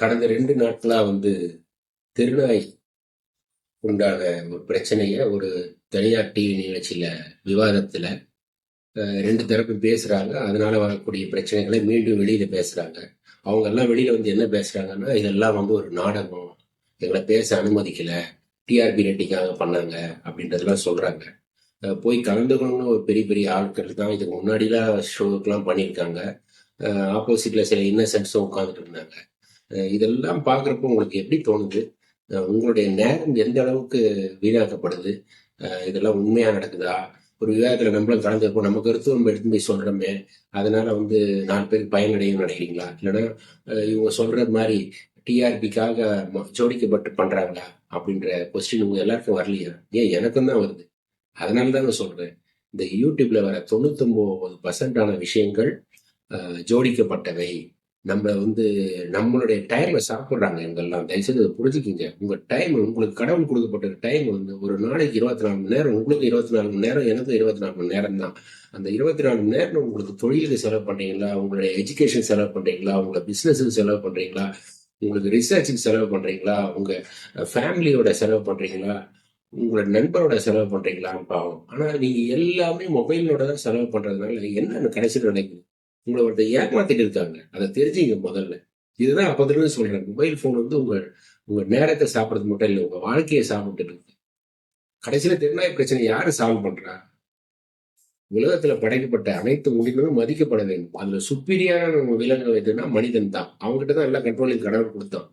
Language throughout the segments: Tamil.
கடந்த ரெண்டு நாட்களாக வந்து திருநாய் உண்டான ஒரு பிரச்சனையை ஒரு தனியார் டிவி நிகழ்ச்சியில் விவாதத்தில் ரெண்டு தரப்பு பேசுகிறாங்க அதனால் வரக்கூடிய பிரச்சனைகளை மீண்டும் வெளியில் பேசுகிறாங்க அவங்க எல்லாம் வந்து என்ன பேசுகிறாங்கன்னா இதெல்லாம் வந்து ஒரு நாடகம். எங்களை பேச அனுமதிக்கலை. டிஆர்பி ரேட்டிங்காக பண்ணாங்க அப்படின்றதெல்லாம் சொல்கிறாங்க போய் கலந்துக்கணும்னு ஒரு பெரிய பெரிய ஆட்கள் தான் இதுக்கு முன்னாடிலாம் ஷோக்கெலாம் பண்ணியிருக்காங்க. ஆப்போசிட்டில் சில இன்னசென்ட்ஸும் உட்காந்துட்டு இருந்தாங்க. இதெல்லாம் பார்க்குறப்ப உங்களுக்கு எப்படி தோணுது? உங்களுடைய நேரம் எந்த அளவுக்கு வீணாக்கப்படுது? இதெல்லாம் உண்மையாக நடக்குதா? ஒரு விவாதத்தில் நம்மளும் கலந்துருப்போம். நம்ம கருத்து நம்ம எடுத்து போய் சொல்கிறோமே அதனால வந்து நாலு பேருக்கு பயனடையும் நினைக்கிறீங்களா? இல்லைன்னா இவங்க சொல்கிற மாதிரி டிஆர்பிக்காக ஜோடிக்கப்பட்டு பண்ணுறாங்களா அப்படின்ற கொஸ்டின் உங்கள் எல்லாருக்கும் வரலையா? ஏன் எனக்கும் தான் வருது. அதனால தான் நான் சொல்கிறேன் இந்த யூடியூப்ல வர தொண்ணூத்தொன்பது பர்சன்டான விஷயங்கள் ஜோடிக்கப்பட்டவை. நம்ம வந்து நம்மளுடைய டைமை சாப்பிட்றாங்க எங்கெல்லாம் தயவுசெய்து அதை புரிஞ்சுக்கிங்க. உங்கள் டைம் உங்களுக்கு கடவுள் கொடுக்கப்பட்ட டைம் வந்து ஒரு நாளைக்கு இருபத்தி நாலு மணி நேரம் உங்களுக்கு இருபத்தி நாலு மணி நேரம் எனக்கு இருபத்தி நாலு மணி நேரம் தான். அந்த இருபத்தி நாலு மணி நேரம் உங்களுக்கு தொழிலுக்கு செலவு பண்ணுறீங்களா உங்களுடைய எஜுகேஷன் செலவு பண்ணுறீங்களா உங்களோட பிஸ்னஸுக்கு செலவு பண்ணுறீங்களா உங்களுக்கு ரிசர்ச்சுக்கு செலவு பண்ணுறீங்களா உங்கள் ஃபேமிலியோட செலவு பண்ணுறீங்களா உங்களோட நண்பரோட செலவு பண்ணுறீங்களா பாவம். ஆனால் நீங்கள் எல்லாமே மொபைலோட தான் செலவு பண்ணுறதுனால என்னென்னு கடைசியில் நடக்குது உங்களை ஒருத்தர் ஏமாத்திட்டு இருக்காங்க. அதை தெரிஞ்சுங்க முதல்ல. இதுதான் அப்பத்திலிருந்து சொல்றேன். மொபைல் ஃபோன் வந்து உங்க உங்க நேரத்தை சாப்பிட்றது மட்டும் இல்லை உங்க வாழ்க்கையை சாப்பிட்டு இருக்கு. கடைசியில திருநாய் பிரச்சனை யாரு சால்வ் பண்றா? உலகத்துல படைக்கப்பட்ட அனைத்து முடிவுகளும் மதிக்கப்பட வேண்டும். அதுல சுப்பீரியான விலங்கு எதுன்னா மனிதன் தான். அவங்ககிட்ட தான் எல்லா கண்ட்ரோலிங் கடவுள் கொடுத்தான்.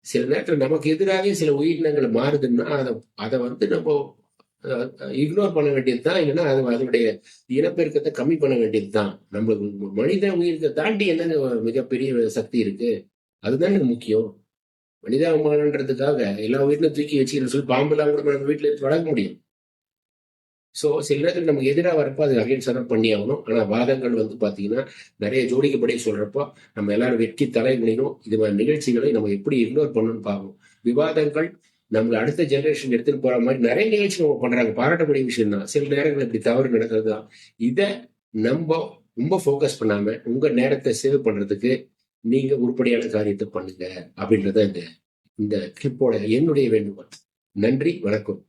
சில நேரத்துல நமக்கு எதிராக சில உயிரினங்கள் மாறுதுன்னா அதை அதை வந்து நம்ம இக்னோர் பண்ண வேண்டியது தான் இல்லைன்னா அது அதனுடைய இனப்பெருக்கத்தை கம்மி பண்ண வேண்டியது தான் நம்மளுக்கு மனித உயிருக்கு தாண்டி என்னங்க மிகப்பெரிய சக்தி இருக்கு? அதுதான் முக்கியம். மனிதாபிமானன்றதுக்காக எல்லா வீட்டிலும் தூக்கி வச்சுக்கிற சொல்லி பாம்பெல்லாம் கூட நம்ம வீட்டுல எடுத்து முடியும். சோ சில நேரத்தில் நமக்கு எதிராக வரப்போ அது அகைன் சரப் பண்ணி ஆகணும். ஆனா வாதங்கள் வந்து பாத்தீங்கன்னா நிறைய ஜோடிக்கப்படி சொல்றப்போ நம்ம எல்லாரும் வெற்றி தலை குனிணும் இது மாதிரி நிகழ்ச்சிகளை நம்ம எப்படி இக்னோர் பண்ணணும்னு பார்க்கணும் விவாதங்கள் நம்மளை அடுத்த ஜெனரேஷன் எடுத்துட்டு போற மாதிரி நிறைய நிகழ்ச்சி நம்ம பண்றாங்க. பாராட்டக்கூடிய விஷயம் தான் சில நேரங்கள் இப்படி தவறு நடக்கிறது தான் இதை நம்ம ரொம்ப ஃபோக்கஸ் பண்ணாம உங்க நேரத்தை சேவ் பண்றதுக்கு நீங்க உருப்படியான காரியத்தை பண்ணுங்க அப்படின்றத இந்த இந்த கிளிப்போட என்னுடைய வேண்டுகோள். நன்றி வணக்கம்.